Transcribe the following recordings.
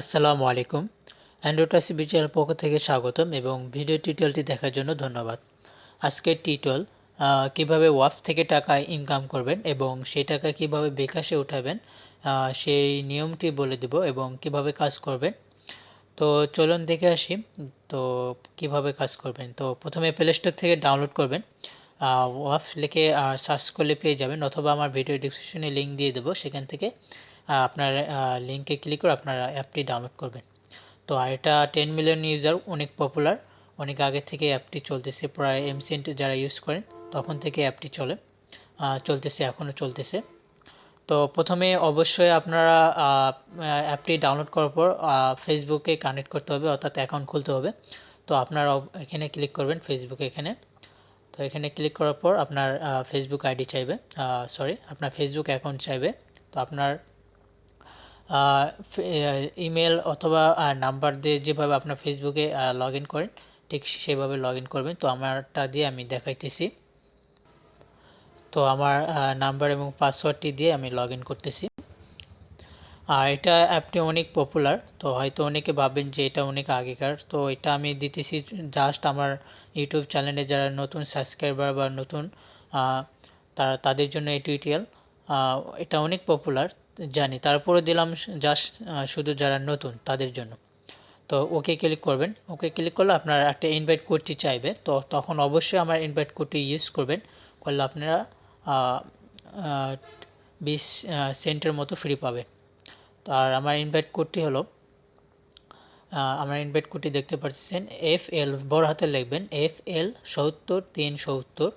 আসসালামু আলাইকুম। অ্যান্ড্রোটাসি বিচারের পক্ষ থেকে স্বাগতম এবং ভিডিও টিউটোরিয়ালটি দেখার জন্য ধন্যবাদ। আজকের টিউটোরিয়াল কীভাবে ওয়াফ থেকে টাকা ইনকাম করবেন এবং সেই টাকা কীভাবে বিকাশে উঠাবেন সেই নিয়মটি বলে দেব এবং কীভাবে কাজ করবেন। তো চলুন দেখে আসি, তো কীভাবে কাজ করবেন। তো প্রথমে প্লে স্টোর থেকে ডাউনলোড করবেন। ওয়াফ লিখে সার্চ করলে পেয়ে যাবেন অথবা আমার ভিডিও ডিসক্রিপশনে লিঙ্ক দিয়ে দেবো। সেখান থেকে আপনার লিঙ্কে ক্লিক করে আপনারা অ্যাপটি ডাউনলোড করবেন। তো আর এটা টেন মিলিয়ন ইউজার অনেক পপুলার অনেক আগে থেকে অ্যাপটি চলতেছে, প্রায় এমসেন্ট যারা ইউজ করেন, তখন থেকে অ্যাপটি চলে। চলতেছে, এখনও চলতেছে। তো প্রথমে অবশ্যই আপনারা অ্যাপটি ডাউনলোড করার পর ফেসবুকে কানেক্ট করতে হবে, অর্থাৎ অ্যাকাউন্ট খুলতে হবে। তো আপনারা এখানে ক্লিক করবেন ফেসবুকে এখানে। তো এখানে ক্লিক করার পর আপনার ফেসবুক আইডি চাইবে। সরি আপনার ফেসবুক অ্যাকাউন্ট চাইবে। তো আপনার ইমেল অথবা নাম্বার দিয়ে যেভাবে আপনার ফেসবুকে লগ ইন করেন, ঠিক সেভাবে লগ ইন করবেন। তো আমারটা দিয়ে আমি দেখাইতেছি। তো আমার নাম্বার এবং পাসওয়ার্ডটি দিয়ে আমি লগ ইন করতেছি। আর এটা অ্যাপটি অনেক পপুলার তো হয়তো অনেকে ভাবেন যে এটা অনেক আগেকার। তো এটা আমি দিতেছি জাস্ট আমার ইউটিউব চ্যানেলে যারা নতুন সাবস্ক্রাইবার বা নতুন তারা, তাদের জন্য এই টিউটোরিয়াল এটা অনেক পপুলার জানি। তারপরে দিলাম জাস্ট শুধু যারা নতুন, তাদের জন্য। তো ওকে ক্লিক করবেন। ওকে ক্লিক করলে আপনার একটা ইনভাইট কোডটি চাইবে। তো তখন অবশ্যই আমার ইনভাইট কোডটি ইউজ করবেন। করলে আপনারা বিশ সেন্টের মতো ফ্রি পাবেন। তো আর আমার ইনভাইট কোডটি হলো আমার ইনভাইট কোডটি দেখতে পাচ্ছেন এফ এল বড় হাতে লিখবেন। এফ এল সত্তর, তিন সত্তর।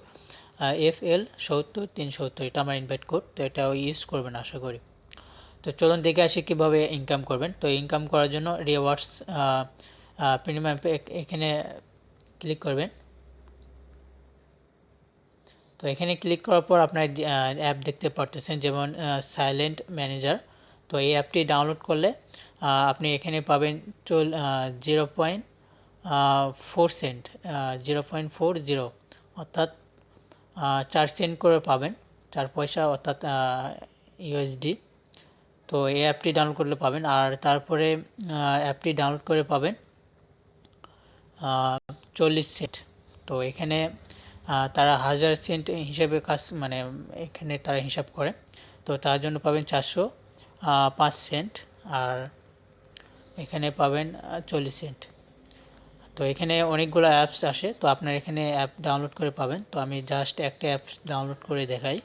এফ এল সত্তর তিন সত্তর, এটা আমার ইনভাইট কোড তো এটা ইউজ করবেন আশা করি। তো চলুন দেখে আসি কীভাবে ইনকাম করবেন। তো ইনকাম করার জন্য রিওয়ার্ডস প্রিমিয়াম এখানে ক্লিক করবেন। তো এখানে ক্লিক করার পর আপনার অ্যাপ দেখতে পারতেছেন, যেমন সাইলেন্ট ম্যানেজার তো এই অ্যাপটি ডাউনলোড করলে আপনি এখানে পাবেন চল zero point four cent zero point four zero অর্থাৎ চার সেন্ট করে পাবেন। চার পয়সা অর্থাৎ ইউএসডি তো এই অ্যাপটি ডাউনলোড করলে পাবেন। আর তারপরে অ্যাপটি ডাউনলোড করে পাবেন চল্লিশ সেন্ট। তো এখানে তারা হাজার সেন্ট হিসেবে কাজ মানে এখানে তারা হিসাব করে। তো তার জন্য পাবেন চারশো পাঁচ সেন্ট। আর এখানে পাবেন চল্লিশ সেন্ট। তো এখানে অনেকগুলো অ্যাপস আসে, তো আপনার এখানে অ্যাপ ডাউনলোড করে পাবেন। তো আমি জাস্ট একটা অ্যাপস ডাউনলোড করে দেখাই।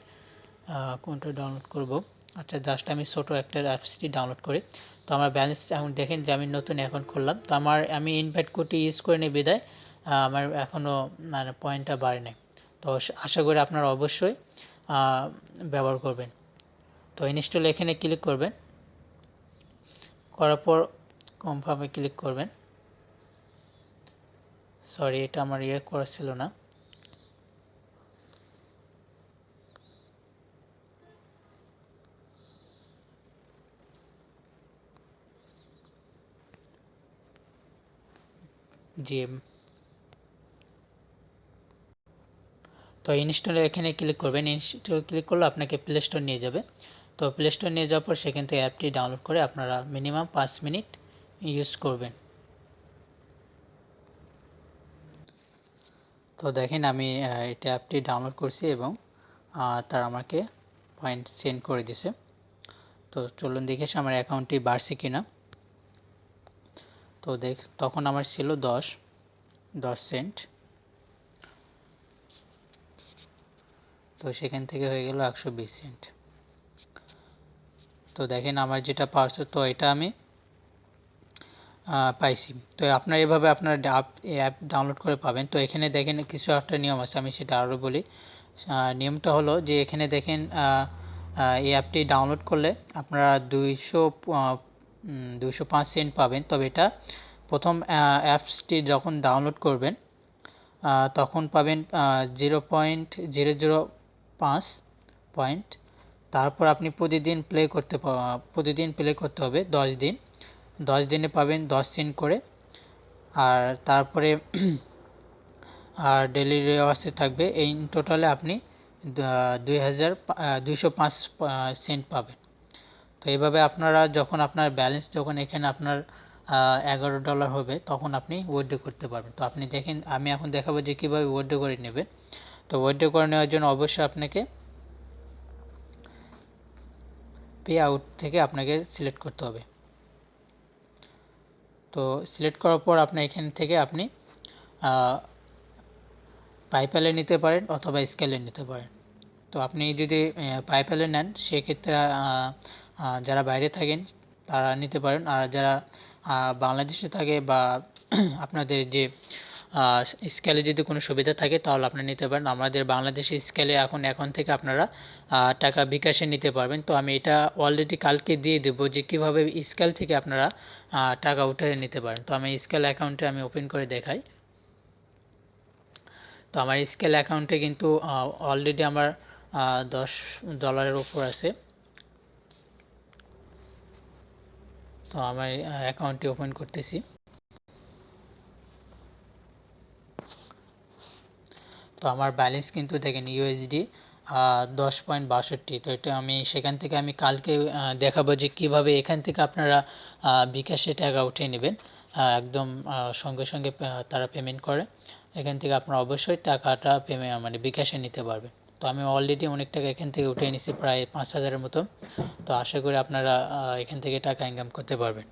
কোনটা ডাউনলোড করব? আচ্ছা জাস্ট আমি ছোটো একটা অ্যাপসটি ডাউনলোড করি। তো আমার ব্যালেন্স এখন দেখেন যে আমি নতুন অ্যাকাউন্ট খুললাম। তো আমার, আমি ইনভাইট কোডটি ইউজ করে নিই বিদায়। আমার এখনও মানে পয়েন্টটা বাড়ে নাই। তো আশা করি আপনারা অবশ্যই ব্যবহার করবেন। তো ইনস্টল এখানে ক্লিক করবেন। করার পর কনফার্মে ক্লিক করবেন। সরি এটা আমার ইয়ে করা ছিল না। জি। তো ইনস্টলে এখানে ক্লিক করবেন। ইনস্টল ক্লিক করলে আপনাকে প্লে স্টোর নিয়ে যাবে। তো প্লে স্টোর নিয়ে যাওয়ার পর সেখান থেকে অ্যাপটি ডাউনলোড করে আপনারা মিনিমাম পাঁচ মিনিট ইউজ করবেন। তো দেখেন আমি এটা অ্যাপটি ডাউনলোড করছি এবং তার আমাকে পয়েন্ট সেন্ড করে দিছে। তো চলুন দেখে আমার অ্যাকাউন্টটি বাড়ছে কিনা। তো দেখ, তখন আমার ছিল দশ দশ সেন্ট তো সেখান থেকে হয়ে গেল একশো বিশ সেন্ট তো দেখেন আমার যেটা পার্সেল, তো এটা আমি পাইছি। তো আপনার এভাবে আপনার অ্যাপ ডাউনলোড করে পাবেন। তো এখানে দেখেন কিছু একটা নিয়ম আছে, আমি সেটা আরও বলি। নিয়মটা হলো যে এখানে দেখেন এই অ্যাপটি ডাউনলোড করলে আপনারা দুইশো দুইশো পাঁচ সেন্ট পাবেন। তবে এটা প্রথম অ্যাপসটি যখন ডাউনলোড করবেন তখন পাবেন জিরো পয়েন্ট জিরো জিরো পাঁচ পয়েন্ট তারপর আপনি প্রতিদিন প্লে করতে প্রতিদিন প্লে করতে হবে, দশ দিন। দশ দিনে পাবেন, দশ সেন্ট করে। আর তারপরে আর ডেলি রিওয়ার্সে থাকবে। এই টোটালে আপনি দুই হাজার দুইশো পাঁচ সেন্ট পাবেন। তো এইভাবে আপনারা যখন আপনার ব্যালেন্স যখন এখানে আপনার এগারো ডলার হবে, তখন আপনি উইথড্র করতে পারবেন। তো আপনি দেখেন, আমি এখন দেখাবো যে কীভাবে উইথড্র করে নেবেন। তো উইথড্র করে নেওয়ার জন্য অবশ্যই আপনাকে পে আউট থেকে আপনাকে সিলেক্ট করতে হবে। তো সিলেক্ট করার পর আপনি এখান থেকে আপনি পাইপ্যালে নিতে পারেন অথবা স্কেলে নিতে পারেন। তো আপনি যদি পাইপ্যালে নেন, সেক্ষেত্রে যারা বাইরে থাকেন, তারা নিতে পারেন। আর যারা বাংলাদেশে থাকে বা আপনাদের যে স্কেলে যদি কোনো সুবিধা থাকে, তাহলে আপনি নিতে পারেন। আমাদের বাংলাদেশে স্কেলে এখন এখন থেকে আপনারা টাকা বিকাশে নিতে পারবেন। তো আমি এটা অলরেডি কালকে দিয়ে দেবো যে কীভাবে স্কেল থেকে আপনারা টাকা উঠে নিতে পারেন। তো আমি স্কেল অ্যাকাউন্টে আমি ওপেন করে দেখাই। তো আমার স্কেল অ্যাকাউন্টে কিন্তু অলরেডি আমার দশ ডলারের ওপর আছে। তো আমার অ্যাকাউন্টটি ওপেন করতেছি। তো আমার ব্যালেন্স কিন্তু দেখেন ইউএসডি দশ পয়েন্ট বাষট্টি। তো এটা আমি সেখান থেকে আমি কালকে দেখাবো যে কীভাবে এখান থেকে আপনারা বিকাশে টাকা উঠিয়ে নেবেন। একদম সঙ্গে সঙ্গে তারা পেমেন্ট করে। এখান থেকে আপনারা অবশ্যই টাকাটা পেমেন্ট মানে বিকাশে নিতে পারবেন। তো আমি অলরেডি অনেক টাকা এখান থেকে উঠে নিছি প্রায় পাঁচ হাজারের মতো। তো আশা করি আপনারা এখান থেকে টাকা ইনকাম করতে পারবেন।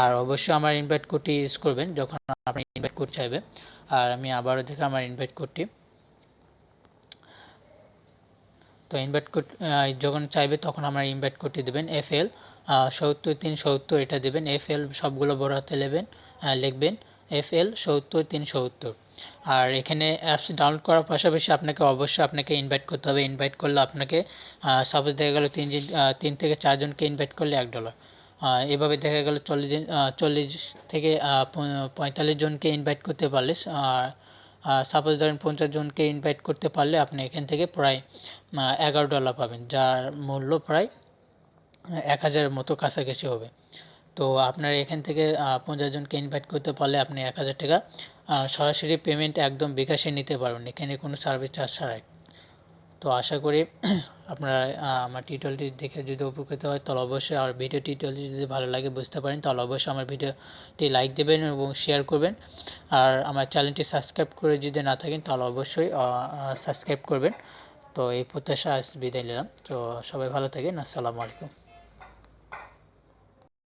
আর অবশ্যই আমার ইনভাইট কোডটি ইউজ করবেন যখন আপনি ইনভাইট কোড চাইবে। আর আমি আবারও দেখে আমার ইনভাইট কোডটি তো ইনভাইট কোড যখন চাইবে তখন আমার ইনভাইট কোডটি দেবেন এফ এল সত্তর তিন সত্তর এটা দেবেন এফ এল সবগুলো বড় হাতে নেবেন লিখবেন। এফ এল সত্তর তিন সত্তর। আর এখানে অ্যাপস ডাউনলোড করার পাশাপাশি আপনাকে অবশ্যই আপনাকে ইনভাইট করতে হবে। ইনভাইট করলে আপনাকে সাপোজ দেখা গেলো তিন তিন থেকে চারজনকে ইনভাইট করলে এক ডলার এভাবে দেখা গেলো চল্লিশ চল্লিশ থেকে পঁয়তাল্লিশ জনকে ইনভাইট করতে পারলে সাপোজ ধরেন পঞ্চাশ জনকে ইনভাইট করতে পারলে আপনি এখান থেকে প্রায় এগারো ডলার পাবেন, যার মূল্য প্রায় এক হাজারের মতো কাছাকাছি হবে। তো আপনার এখান থেকে পঞ্চাশ জনকে ইনভাইট করতে পারলে আপনি এক হাজার টাকা সরাসরি পেমেন্ট একদম বিকাশে নিতে পারবেন। এখানে কোনো সার্ভিস চার্জ ছাড়াই। তো আশা করি আপনারা আমার টিউটোরিয়ালটি দেখে যদি উপকৃত হয়, তাহলে অবশ্যই আমার ভিডিও টিউটোরিয়ালটি যদি ভালো লাগে, বুঝতে পারেন, তাহলে অবশ্যই আমার ভিডিওটি লাইক দেবেন এবং শেয়ার করবেন। আর আমার চ্যানেলটি সাবস্ক্রাইব করে যদি না থাকেন, তাহলে অবশ্যই সাবস্ক্রাইব করবেন। তো এই প্রত্যাশা আজ বিদায় নিলাম। তো সবাই ভালো থাকেন। আসসালামু আলাইকুম।